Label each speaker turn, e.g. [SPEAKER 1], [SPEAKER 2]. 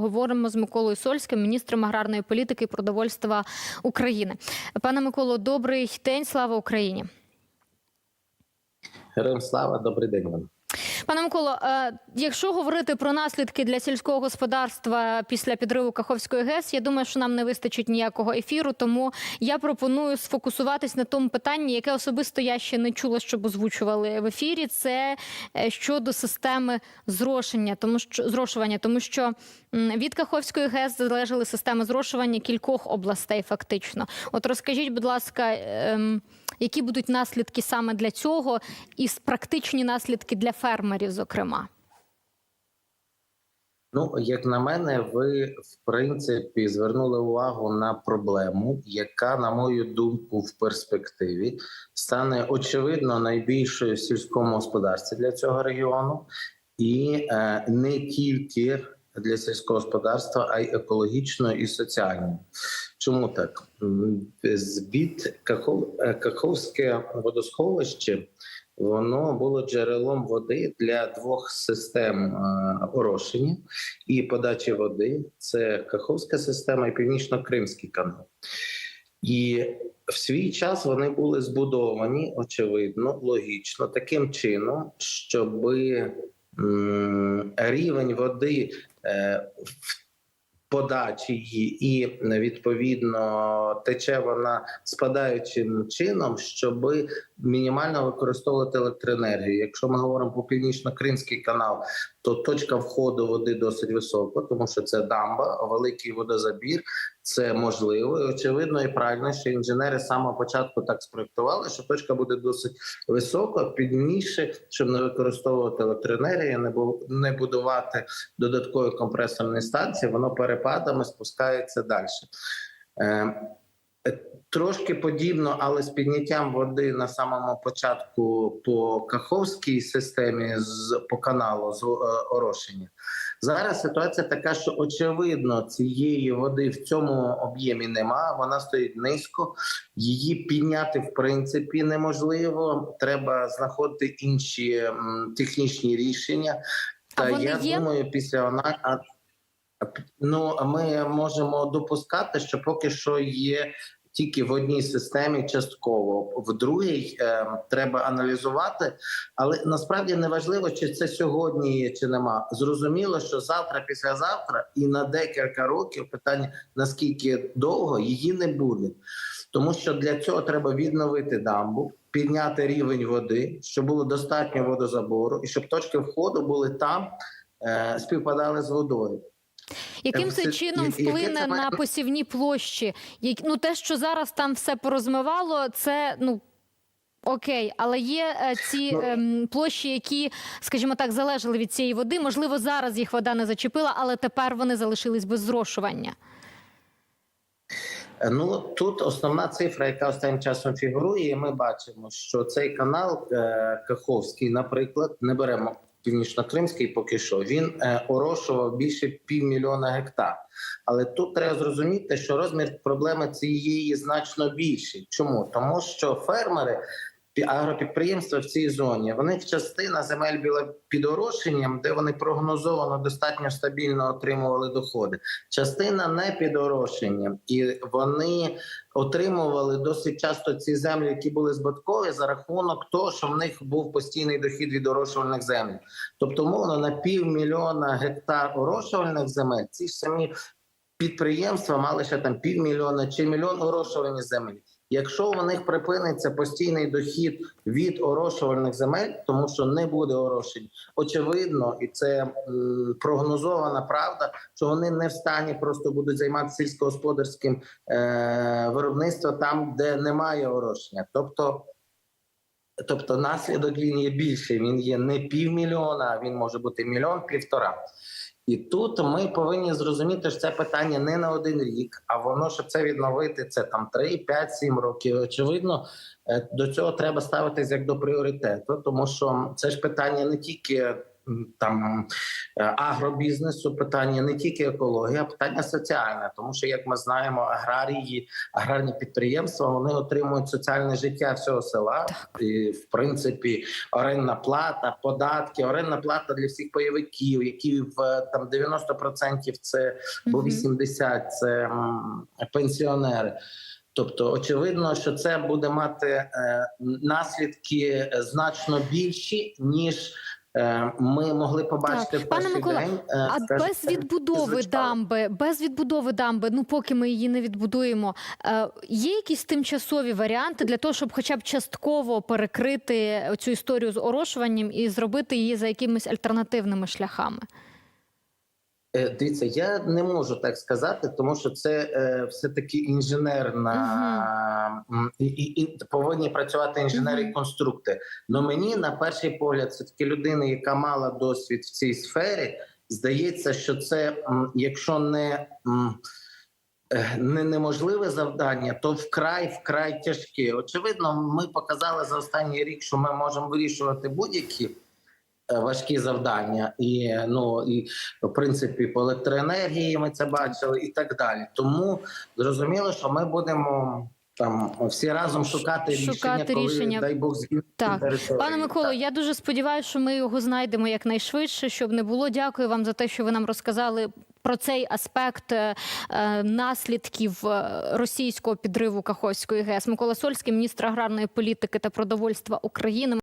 [SPEAKER 1] поговоримо з Миколою Сольським, міністром аграрної політики і продовольства України. Пане Миколо, добрий день. Слава Україні.
[SPEAKER 2] Героям слава, добрий день вам.
[SPEAKER 1] Пане Миколо, е, якщо говорити про наслідки для сільського господарства після підриву Каховської ГЕС, я думаю, що нам не вистачить ніякого ефіру. Тому я пропоную сфокусуватись на тому питанні, яке особисто я ще не чула, щоб озвучували в ефірі. Це е, щодо системи зрошення, тому що зрошування, тому що від Каховської ГЕС залежали системи зрошування кількох областей. Фактично, от розкажіть, будь ласка. Які будуть наслідки саме для цього, і практичні наслідки для фермерів, зокрема.
[SPEAKER 2] Ну, як на мене, ви в принципі звернули увагу на проблему, яка, на мою думку, в перспективі стане очевидно найбільшою в сільському господарстві для цього регіону, і е, не тільки для сільського господарства, а й екологічною і соціальною. Чому так? Від Каховське водосховище воно було джерелом води для двох систем е, орошення і подачі води. Це Каховська система і Північно-Кримський канал. І в свій час вони були збудовані, очевидно, логічно, таким чином, щоб рівень води е, в подачі її і відповідно тече вона спадаючим чином, щоб мінімально використовувати електроенергію. Якщо ми говоримо про північно-кримський канал, то точка входу води досить висока, тому що це дамба, великий водозабір. Це можливо і очевидно і правильно, що інженери з самого початку так спроектували, що точка буде досить висока, підніше, щоб не використовувати електроенергію, не бу- не будувати додаткові компресорні станції. Воно перепадами спускається далі. Е, Трошки подібно, але з підняттям води на самому початку по Каховській системі з по каналу з е, орошення. Зараз ситуація така, що очевидно цієї води в цьому об'ємі нема. Вона стоїть низько. Її підняти в принципі неможливо. Треба знаходити інші технічні рішення.
[SPEAKER 1] А
[SPEAKER 2] Та
[SPEAKER 1] вони
[SPEAKER 2] я
[SPEAKER 1] є?
[SPEAKER 2] думаю, після вона а, ну ми можемо допускати, що поки що є. Тільки в одній системі частково в другій е, треба аналізувати, але насправді не важливо, чи це сьогодні є, чи нема. Зрозуміло, що завтра, післязавтра і на декілька років питання наскільки довго її не буде, тому що для цього треба відновити дамбу, підняти рівень води, щоб було достатньо водозабору, і щоб точки входу були там, е, співпадали з водою.
[SPEAKER 1] Яким це
[SPEAKER 2] це-
[SPEAKER 1] чином вплине на посівні площі? Ну, те, що зараз там все порозмивало, це ну. Окей, але є е, ці
[SPEAKER 2] Ну-
[SPEAKER 1] ем, площі, які, скажімо так, залежали від цієї води. Можливо, зараз їх вода не зачепила, але тепер вони залишились без зрошування.
[SPEAKER 2] Е, Ну тут основна цифра, яка останнім часом фігурує, і ми бачимо, що цей канал е, Каховський, наприклад, не беремо північно-кримський, поки що він е, орошував більше півмільйона гектар. Але тут треба зрозуміти, що розмір проблеми цієї значно більший. Чому тому, що фермери. Пі- Агропідприємства в цій зоні Вони в частина земель була під орошенням, де вони прогнозовано достатньо стабільно отримували доходи. Частина не під орошенням, і вони отримували досить часто ці землі, які були збиткові, за рахунок того, що в них був постійний дохід від орошувальних земель. Тобто, мовно на півмільйона гектар орошувальних земель ці самі підприємства мали ще там півмільйона чи мільйон орошувальних земель. Якщо у них припиниться постійний дохід від орошувальних земель, тому що не буде орошень, очевидно, і це прогнозована правда, що вони не в стані просто будуть займатися сільськогосподарським е, виробництвом там, де немає орошення. Тобто, тобто наслідок він є більший. Він є не півмільйона, а він може бути мільйон півтора. І тут ми повинні зрозуміти, що це питання не на один рік, а воно, щоб це відновити, це там 3, 5, 7 років. Очевидно, е, до цього треба ставитись як до пріоритету, тому що це ж питання не тільки там е, агробізнесу, питання не тільки екології, а питання соціальне. Тому що, як ми знаємо, аграрії, аграрні підприємства вони отримують соціальне життя всього села. І, в принципі, орендна плата, податки, орендна плата для всіх бойовиків, які в е, там 90% це бо 80% це м, пенсіонери. Тобто, очевидно, що це буде мати е, наслідки значно більші, ніж е, ми могли побачити
[SPEAKER 1] Так.
[SPEAKER 2] в
[SPEAKER 1] Пане
[SPEAKER 2] перший
[SPEAKER 1] Микола,
[SPEAKER 2] день. е,
[SPEAKER 1] А
[SPEAKER 2] скажімо,
[SPEAKER 1] без відбудови дамби, без відбудови дамби, ну поки ми її не відбудуємо, е, є якісь тимчасові варіанти для того, щоб хоча б частково перекрити цю історію з орошуванням і зробити її за якимись альтернативними шляхами?
[SPEAKER 2] Е, Дивіться, я не можу так сказати, тому що це е, все таки інженерна м, і, і, і повинні працювати інженери
[SPEAKER 1] Мгм.
[SPEAKER 2] конструкти. Но мені на перший погляд, це таки людина, яка мала досвід в цій сфері, здається, що це якщо не е, не неможливе завдання, то вкрай вкрай тяжке. Очевидно, ми показали за останній рік, що ми можемо вирішувати будь-які важкі завдання, і ну і в принципі по електроенергії ми це бачили, і так далі. Тому зрозуміло, що ми будемо там всі разом шукати,
[SPEAKER 1] Шукати
[SPEAKER 2] рішення, коли дай Бог
[SPEAKER 1] Так.
[SPEAKER 2] територію.
[SPEAKER 1] Пане Миколо,
[SPEAKER 2] Так.
[SPEAKER 1] я дуже сподіваюся, що ми його знайдемо якнайшвидше, щоб не було. Дякую вам за те, що ви нам розказали про цей аспект е, е, наслідків е, російського підриву Каховської ГЕС. Микола Сольський, міністр аграрної політики та продовольства України.